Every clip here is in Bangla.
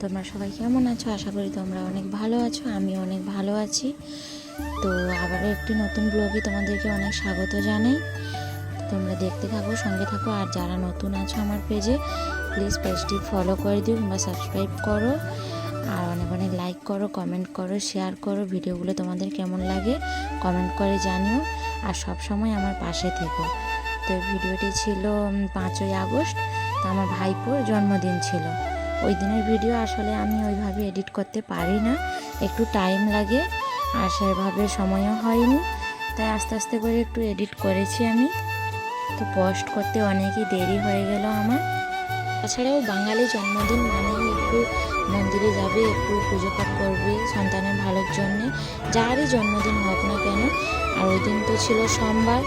তোমরা সবাই কেমন আছো? আশা করি তোমরা অনেক ভালো আছো আমি অনেক ভালো আছি। তো আবারও একটি নতুন ব্লগে তোমাদেরকে অনেক স্বাগত জানাই। তোমরা দেখতে থাকো, সঙ্গে থাকো, আর যারা নতুন আছো আমার পেজে প্লিজ পেজটি ফলো করে দিও কিংবা সাবস্ক্রাইব করো। আর অনেক অনেক লাইক করো কমেন্ট করো শেয়ার করো, ভিডিওগুলো তোমাদের কেমন লাগে কমেন্ট করে জানিও। আর সব সময় আমার পাশে থেকো। তো ভিডিওটি ছিল পাঁচই আগস্ট। তো আমার ভাইপোর জন্মদিন ছিল। ওই দিনের ভিডিও আসলে আমি ওইভাবে এডিট করতে পারি না। একটু টাইম লাগে, আর সেভাবে সময়ও হয়নি। তাই আস্তে আস্তে করে একটু এডিট করেছি আমি। তো পোস্ট করতে অনেকই দেরি হয়ে গেল আমার। তাছাড়াও বাঙালি জন্মদিন মানেই একটু মন্দিরে যাবে, একটু পুজো পাঠ করবে সন্তানের ভালোর জন্যে। যারই জন্মদিন হোক না কেন আর ওই দিন তো ছিল সোমবার,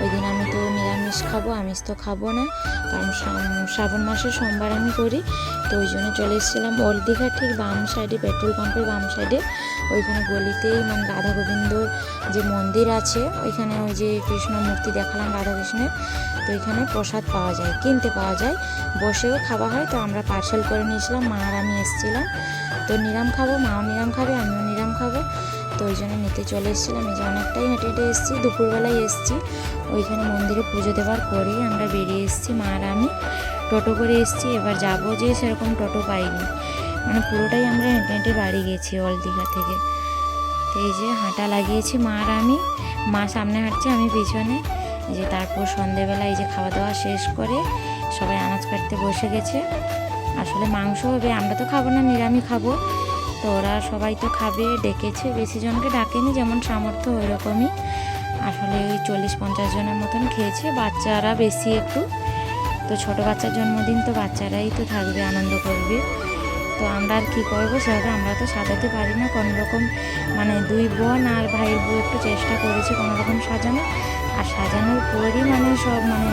ওই দিন আমি তো নিরামিষ খাব, আমিষ তো খাব না। কারণ শ্রাবণ- মাসে সোমবার আমি করি, তো ওই জন্য চলে এসেছিলাম ওল্ড ঠিক বাম সাইডে, পেট্রোল পাম্পের বাম সাইডে। ওইখানে গলিতেই মানে রাধা গোবিন্দর যে মন্দির আছে, ওইখানে ওই যে কৃষ্ণ মূর্তি দেখালাম রাধা কৃষ্ণের তো ওইখানে প্রসাদ পাওয়া যায়, কিনতে পাওয়া যায়। বসেও খাওয়া হয়, তো আমরা পার্সেল করে নিয়েছিলাম মা আর আমি এসেছিলাম। তো নিরাম খাব, মাও নিরাম খাবে, আমিও নিরাম খাব। তো ওই জন্য নিতে চলে এসেছিলাম। এই যে অনেকটাই হেঁটে হেঁটে এসেছি, দুপুরবেলায় এসেছি। ওইখানে মন্দিরে পুজো দেওয়ার পরেই আমরা বেরিয়ে এসেছি মা আর আমি। টোটো করে এসেছি, এবার যাব যে সেরকম টোটো পাইনি। মানে পুরোটাই আমরা হেঁটে হেঁটে বাড়ি গেছি অল দীঘা থেকে। তো এই যে হাঁটা লাগিয়েছি মা আর আমি। মা সামনে হাঁটছে, আমি পিছনে। এই যে তারপর সন্ধেবেলা এই যে খাওয়া দাওয়া শেষ করে সবাই আনাজ কাটতে বসে গেছে। আসলে মাংস হবে, আমরা তো খাব না নিরামি খাব। তো ওরা সবাই তো খাবে, ডেকেছে, বেশি জনকে ডাকেনি, যেমন সামর্থ্য ওই রকমই আসলে ওই চল্লিশ পঞ্চাশ জনের মতন খেয়েছে, বাচ্চারা বেশি একটু। তো ছোট বাচ্চার জন্মদিন তো বাচ্চারাই তো থাকবে, আনন্দ করবে। তো আমরা আর কী করব সেভাবে আমরা তো সাজাতে পারি না, কোনো রকম মানে দুই বোন আর ভাইয়ের বউ একটু চেষ্টা করেছে কোনো রকম সাজানো আর সাজানোর পরই মানে সব মানে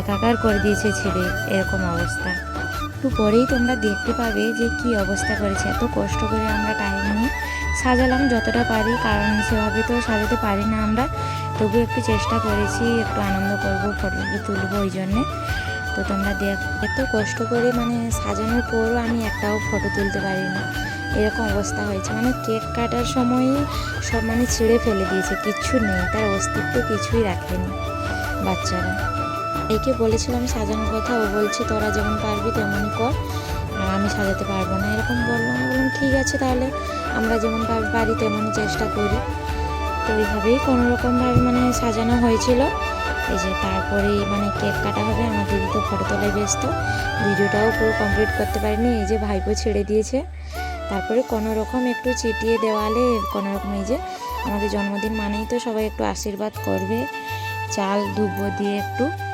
একাকার করে দিয়েছে ছেলে, এরকম অবস্থা। একটু পরেই তোমরা দেখতে পাবে যে কি অবস্থা করেছে। এত কষ্ট করে আমরা টাইম নিয়ে সাজালাম যতটা পারি, কারণ সেভাবে তো সাজাতে পারি না আমরা। তবু একটু চেষ্টা করেছি, একটু আনন্দ করব ফটো তুলবো ওই জন্যে। তো তোমরা দেখ, এত কষ্ট করে মানে সাজানোর পরও আমি একটাও ফটো তুলতে পারি না। এরকম অবস্থা হয়েছে। মানে কেক কাটার সময়ই সব মানে ছিঁড়ে ফেলে দিয়েছে, কিচ্ছু নেই, তার অস্তিত্ব কিছুই রাখেনি বাচ্চারা। একে বলেছিলাম সাজানোর কথা, ও বলছে, তোরা যেমন পারবি তেমনই কর আমি সাজাতে পারব না। এরকম বললাম বললাম, ঠিক আছে তাহলে, আমরা যেমন পার- তেমনই চেষ্টা করি। তো এইভাবেই কোনো রকমভাবে মানে সাজানো হয়েছিল। এই যে তারপরেই মানে কেক কাটা হবে, আমার দিদি তো ফটো তোলায় ব্যস্ত। ভিডিওটাও পুরো কমপ্লিট করতে পারিনি, এই যে ভাইপো ছেড়ে দিয়েছে। তারপরে কোনো রকম একটু চিটিয়ে দেওয়ালে কোনো রকম এই যে আমাদের জন্মদিন মানেই তো সবাই একটু আশীর্বাদ করবে। চাল দুব্বো দিয়ে একটু।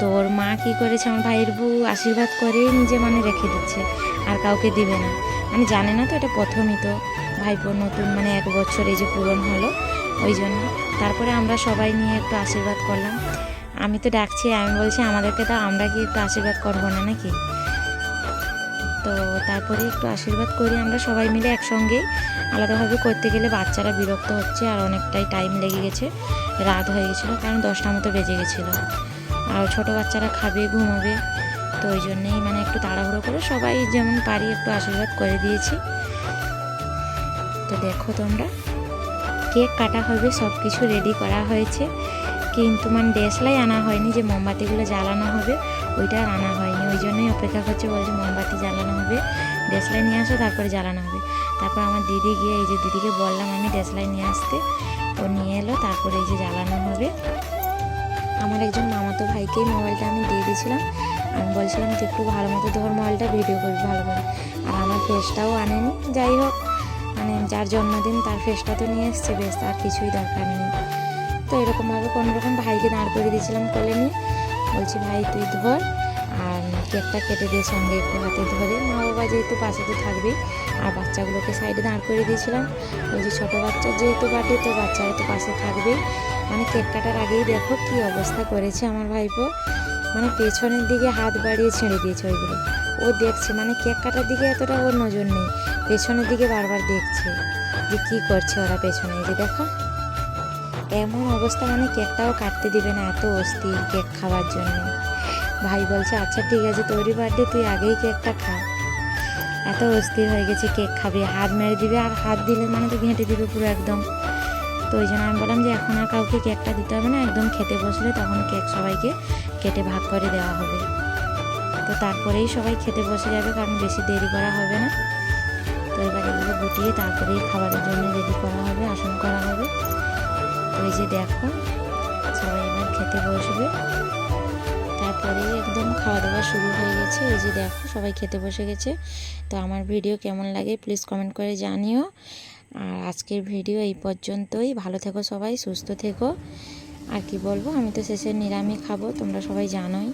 তো ওর মা কী করেছে? আমার ভাইয়ের বউ আশীর্বাদ করে নিজে মানে রেখে দিচ্ছে। আর কাউকে দিবে না। মানে জানে না তো, এটা প্রথমই তো। ভাইপো নতুন মানে এক বছর এই যে পূরণ হলো, ওই জন্য। তারপরে আমরা সবাই নিয়ে একটু আশীর্বাদ করলাম। আমি তো ডাকছি, আমি বলছি, আমাদেরকে তো আমরা কি একটু আশীর্বাদ করব না নাকি? তো তারপরে একটু আশীর্বাদ করি আমরা সবাই মিলে একসঙ্গেই আলাদাভাবে করতে গেলে বাচ্চারা বিরক্ত হচ্ছে আর অনেকটাই টাইম লেগে গেছে। রাত হয়ে গেছিল, কারণ দশটা মতো বেজে গেছিল। আর ছোট বাচ্চারা খাবে, ঘুমাবে। তো ওই জন্যেই মানে একটু তাড়াহুড়ো করে সবাই যেমন পারি একটু আশীর্বাদ করে দিয়েছি। তো দেখো তোমরা, কেক কাটা হবে সব কিছু রেডি করা হয়েছে। কিন্তু মানে দেশলাই আনা হয়নি যে মোমবাতিগুলো জ্বালানো হবে, ওইটা আনা হয়নি। ওই জন্যই অপেক্ষা করছে, বলছে মোমবাতি জ্বালানো হবে, দেশলাই নিয়ে আসো, তারপরে জ্বালানো হবে। তারপর আমার দিদি গিয়ে, এই যে দিদিকে বললাম আমি দেশলাই নিয়ে আসতে। ও নিয়ে এলো, তারপরে এই যে জ্বালানো হবে। আমার একজন মামাতো ভাইকেই মোবাইলটা আমি দিয়ে দিয়েছিলাম। আমি বলছিলাম যে, একটু ভালো মতো ধর মোবাইলটা ভিডিও করবি ভালো করে। আর আমার ফেসটাও আনেনি। যাই হোক মানে যার জন্মদিন, তার ফেসটা তো নিয়ে এসছে বেশ আর কিছুই দরকার নেই। তো এরকমভাবে কোনো রকম ভাইকে দাঁড় করে দিয়েছিলাম কোলে নিয়ে। বলছি, ভাই, তুই ধর। আর কেকটা কেটে দিয়ে সঙ্গে একটু হাতে ধরে। মা বাবা যেহেতু পাশে তো থাকবেই আর বাচ্চাগুলোকে সাইডে দাঁড় করে দিয়েছিলাম। ওই যে ছোটো বাচ্চা যেহেতু বাটে তো বাচ্চারা তো পাশে থাকবেই। মানে কেক কাটার আগেই দেখো কি অবস্থা করেছে আমার ভাইপো। মানে পেছনের দিকে হাত বাড়িয়ে ছেড়ে দিয়েছে ওইগুলো। ও দেখছে মানে কেক কাটার দিকে এতটা ওর নজর নেই। পেছনের দিকে বারবার দেখছে যে কী করছে ওরা পেছনে। যে দেখো, এমন অবস্থা মানে কেকটাও কাটতে দিবে না এত অস্থির কেক খাওয়ার জন্য। ভাই বলছে আচ্ছা ঠিক আছে তোরই বার্থডে, তুই আগেই কেকটা খা। এত অস্থির হয়ে গেছে, কেক খাবে, হাত মেরে দিবে, আর হাত দিলে মানে তো ঘেঁটে দিবে পুরো একদম। তো ওই জন্য আমি বললাম যে এখন আর কাউকে কেকটা দিতে হবে না, একদম খেতে বসলে তখন কেক সবাইকে কেটে ভাগ করে দেওয়া হবে। তো তারপরেই সবাই খেতে বসে যাবে, কারণ বেশি দেরি করা হবে না। তো এবার এগুলো গুটিয়ে তারপরেই খাবারের জন্য রেডি করা হবে, আসন করা হবে। তো এই যে দেখো, সবাই এবার খেতে বসবে। তারপরেই একদম এই যে দেখো, সবাই খেতে বসে গেছে। তো আমার ভিডিও কেমন লাগে প্লিজ কমেন্ট করে জানিও। আর আজকের ভিডিও এই পর্যন্তই। ভালো থেকো সবাই, সুস্থ থেকো। আর কি বলব, আমি তো শেষে নিরামিষ খাব, তোমরা সবাই জানোই।